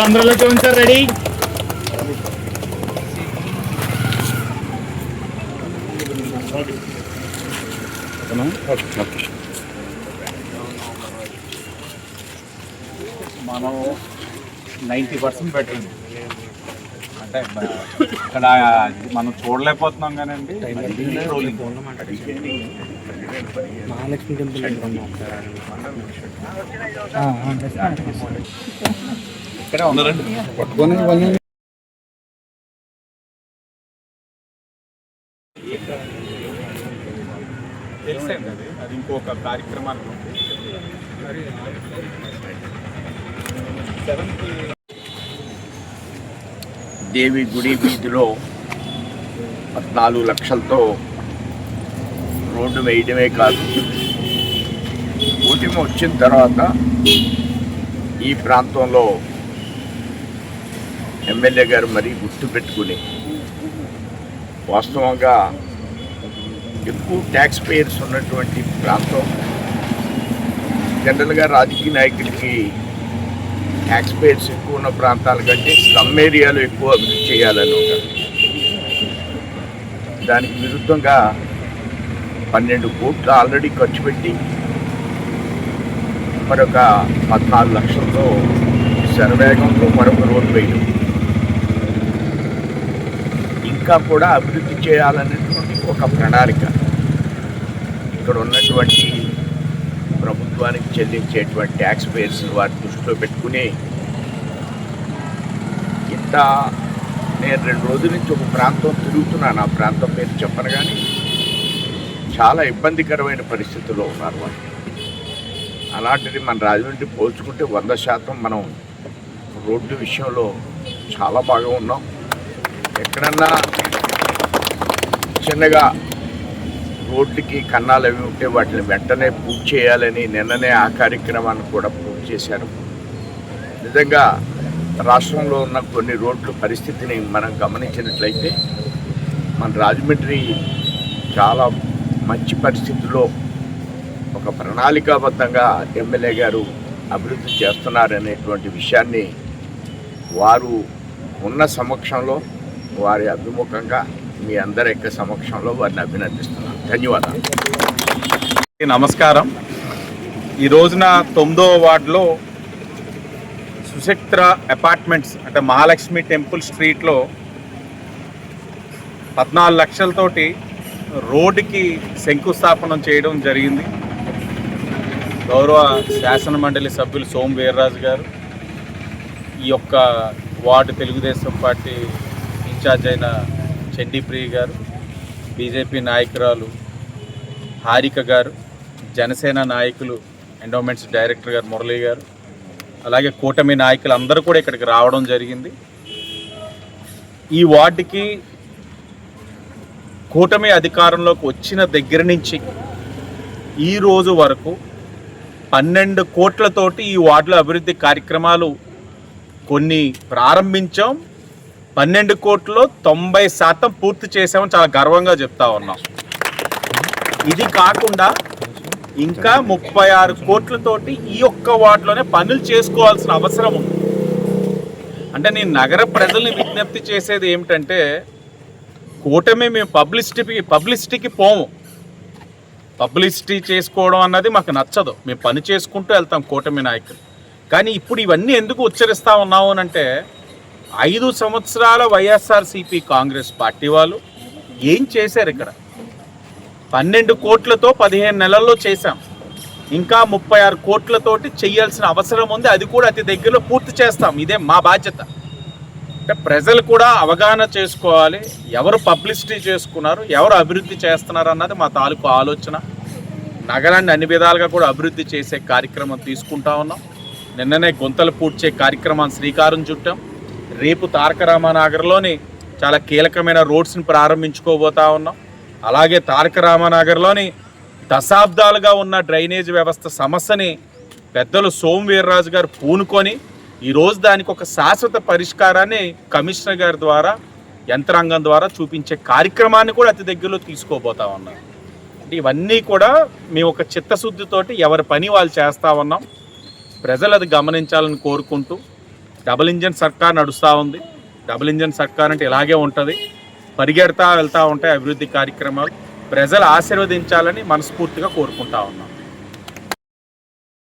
అందరిలో చూడండి sir ready మనం నైంటీ పర్సెంట్ పెట్టింది అంటే ఇక్కడ మనం చూడలేకపోతున్నాం కానండి. ట్రోలింగ్. మహాలక్ష్మి టెంపుల్ ఇక్కడే ఉన్నారండి. పట్టుకొని ఇవన్నీ తెలిసండి అది అది ఇంకొక కార్యక్రమానికి. ఉంది. సెవెంత్ దేవి గుడి వీధిలో పద్నాలుగు లక్షలతో రోడ్డు వేయడమే కాదు కూటమి వచ్చిన తర్వాత ఈ ప్రాంతంలో ఎమ్మెల్యే గారు మరీ గుర్తు పెట్టుకుని వాస్తవంగా ఎక్కువ ట్యాక్స్ పేయర్స్ ఉన్నటువంటి ప్రాంతం జనరల్గా రాజకీయ నాయకులకి ట్యాక్స్ పేయర్స్ ఎక్కువ ఉన్న ప్రాంతాల కంటే స్లమ్ ఏరియాలో ఎక్కువ అభివృద్ధి చేయాలని ఉంటారు దానికి విరుద్ధంగా పన్నెండు కోట్లు ఆల్రెడీ ఖర్చు పెట్టి మరొక పద్నాలుగు లక్షలతో శరవేగంతో మరొక రోడ్డు వేయడం. ఇంకా కూడా అభివృద్ధి చేయాలనేటువంటి ఒక ప్రణాళిక. ఇక్కడ ఉన్నటువంటి ప్రభుత్వానికి చెల్లించేటువంటి ట్యాక్స్ పేర్స్ వారి దృష్టిలో పెట్టుకుని ఇంత నేను రెండు రోజుల నుంచి ఒక ప్రాంతం తిరుగుతున్నాను. ఆ ప్రాంతం పేరు చెప్పను కానీ చాలా ఇబ్బందికరమైన పరిస్థితుల్లో ఉన్నారు వాళ్ళు. అలాంటిది మన రాజమండ్రి పోల్చుకుంటే వంద శాతం మనం రోడ్డు విషయంలో చాలా బాగా ఉన్నాం. ఎక్కడన్నా చిన్నగా రోడ్లకి కన్నాలు అవి ఉంటే వాటిని వెంటనే పూర్తి చేయాలని నిన్ననే ఆ కార్యక్రమాన్ని కూడా పూర్తి చేశారు. నిజంగా రాష్ట్రంలో ఉన్న కొన్ని రోడ్ల పరిస్థితిని మనం గమనించినట్లయితే మన రాజమండ్రి చాలా మంచి పరిస్థితుల్లో ఒక ప్రణాళికాబద్ధంగా ఎమ్మెల్యే గారు అభివృద్ధి చేస్తున్నారనేటువంటి విషయాన్ని వారు ఉన్న సమక్షంలో వారి అభిముఖంగా మీ అందరి యొక్క సమక్షంలో వారిని అభినందిస్తున్నాను. ధన్యవాదాలు. నమస్కారం. ఈ రోజున తొమ్మిదో వార్డులో సుశక్త్ర అపార్ట్మెంట్స్ అంటే మహాలక్ష్మి టెంపుల్ స్ట్రీట్లో పద్నాలుగు లక్షలతోటి రోడ్డుకి శంకుస్థాపనం చేయడం జరిగింది. గౌరవ శాసన మండలి సభ్యులు సోమ వీర్రాజు గారు ఈ యొక్క వార్డు తెలుగుదేశం పార్టీ ఇన్ఛార్జ్ అయిన చండీప్రియ గారు బీజేపీ నాయకురాలు హారిక గారు జనసేన నాయకులు ఎండోమెంట్స్ డైరెక్టర్ గారు మురళీ గారు అలాగే కూటమి నాయకులు అందరూ కూడా ఇక్కడికి రావడం జరిగింది. ఈ వార్డుకి కూటమి అధికారంలోకి వచ్చిన దగ్గర నుంచి ఈ రోజు వరకు పన్నెండు కోట్లతోటి ఈ వార్డుల అభివృద్ధి కార్యక్రమాలు కొన్ని ప్రారంభించాం. పన్నెండు కోట్లలో తొంభై శాతం పూర్తి చేసామని చాలా గర్వంగా చెప్తా ఉన్నాం. ఇది కాకుండా ఇంకా ముప్పై ఆరు కోట్లతోటి ఈ ఒక్క వార్డులోనే పనులు చేసుకోవాల్సిన అవసరం ఉంది. అంటే నేను నగర ప్రజల్ని విజ్ఞప్తి చేసేది ఏమిటంటే కూటమి మేము పబ్లిసిటీకి పబ్లిసిటీకి పోము. పబ్లిసిటీ చేసుకోవడం అన్నది మాకు నచ్చదు. మేము పని చేసుకుంటూ వెళ్తాం కూటమి నాయకులు. కానీ ఇప్పుడు ఇవన్నీ ఎందుకు ఉచ్చరిస్తా ఉన్నాము అని అంటే ఐదు సంవత్సరాల వైఎస్ఆర్సీపీ కాంగ్రెస్ పార్టీ వాళ్ళు ఏం చేశారు ఇక్కడ? పన్నెండు కోట్లతో పదిహేను నెలల్లో చేశాం. ఇంకా ముప్పై ఆరు కోట్లతోటి చేయాల్సిన అవసరం ఉంది. అది కూడా అతి దగ్గరలో పూర్తి చేస్తాం. ఇదే మా బాధ్యత. అంటే ప్రజలు కూడా అవగాహన చేసుకోవాలి. ఎవరు పబ్లిసిటీ చేసుకున్నారు ఎవరు అభివృద్ధి చేస్తున్నారు అన్నది మా తాలూకు ఆలోచన. నగరాన్ని అన్ని విధాలుగా కూడా అభివృద్ధి చేసే కార్యక్రమం తీసుకుంటా ఉన్నాం. నిన్ననే గుంతలు పూడ్చే కార్యక్రమాన్ని శ్రీకారం చుట్టాం. రేపు తారక రామానగర్లోని చాలా కీలకమైన రోడ్స్ని ప్రారంభించుకోబోతా ఉన్నాం. అలాగే తారక రామానగర్లోని దశాబ్దాలుగా ఉన్న డ్రైనేజ్ వ్యవస్థ సమస్యని పెద్దలు సోమవీర్రాజు గారు పూనుకొని ఈరోజు దానికి ఒక శాశ్వత పరిష్కారాన్ని కమిషనర్ గారి ద్వారా యంత్రాంగం ద్వారా చూపించే కార్యక్రమాన్ని కూడా అతి దగ్గరలో తీసుకోబోతా ఉన్నాం. అంటే ఇవన్నీ కూడా మేము ఒక చిత్తశుద్ధితోటి ఎవరి పని వాళ్ళు చేస్తూ ఉన్నాం. ప్రజలు అది గమనించాలని కోరుకుంటూ డబుల్ ఇంజన్ సర్కార్ నడుస్తూ ఉంది. డబుల్ ఇంజన్ సర్కార్ అంటే ఇలాగే ఉంటుంది. పరిగెడతా వెళ్తూ ఉంటాయి అభివృద్ధి కార్యక్రమాలు. ప్రజలు ఆశీర్వదించాలని మనస్ఫూర్తిగా కోరుకుంటా ఉన్నాం.